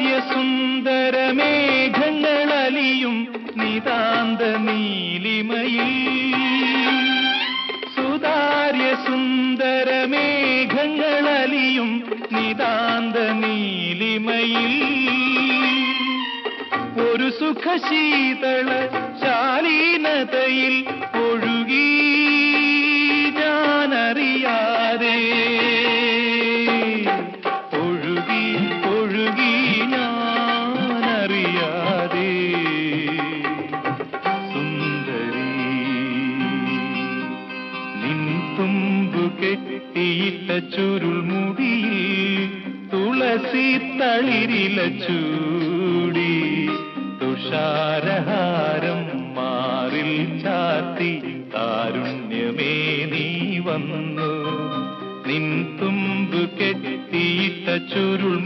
സുതാര്യ സുന്ദര മേഘങ്ങളലിയും നിതാന്ത നീലിമയിൽ സുതാര്യ സുന്ദര മേഘങ്ങളലിയും നിതാന്ത നീലിമയിൽ ഒരു സുഖശീതള ശാലീനതയിൽ ഒഴുകി ഞാനറിയാതെ. ഒഴുകി ഒഴുകി തുമ്പു കെട്ടിയിട്ട മുടി തുളസി തളിരില ചൂടി. തുഷാരഹാരം മാറിൽ ചാത്തി താരുണ്യമേ നീ വന്നു. നിൻ തുമ്പു കെട്ടിയിട്ട ചുരുൾ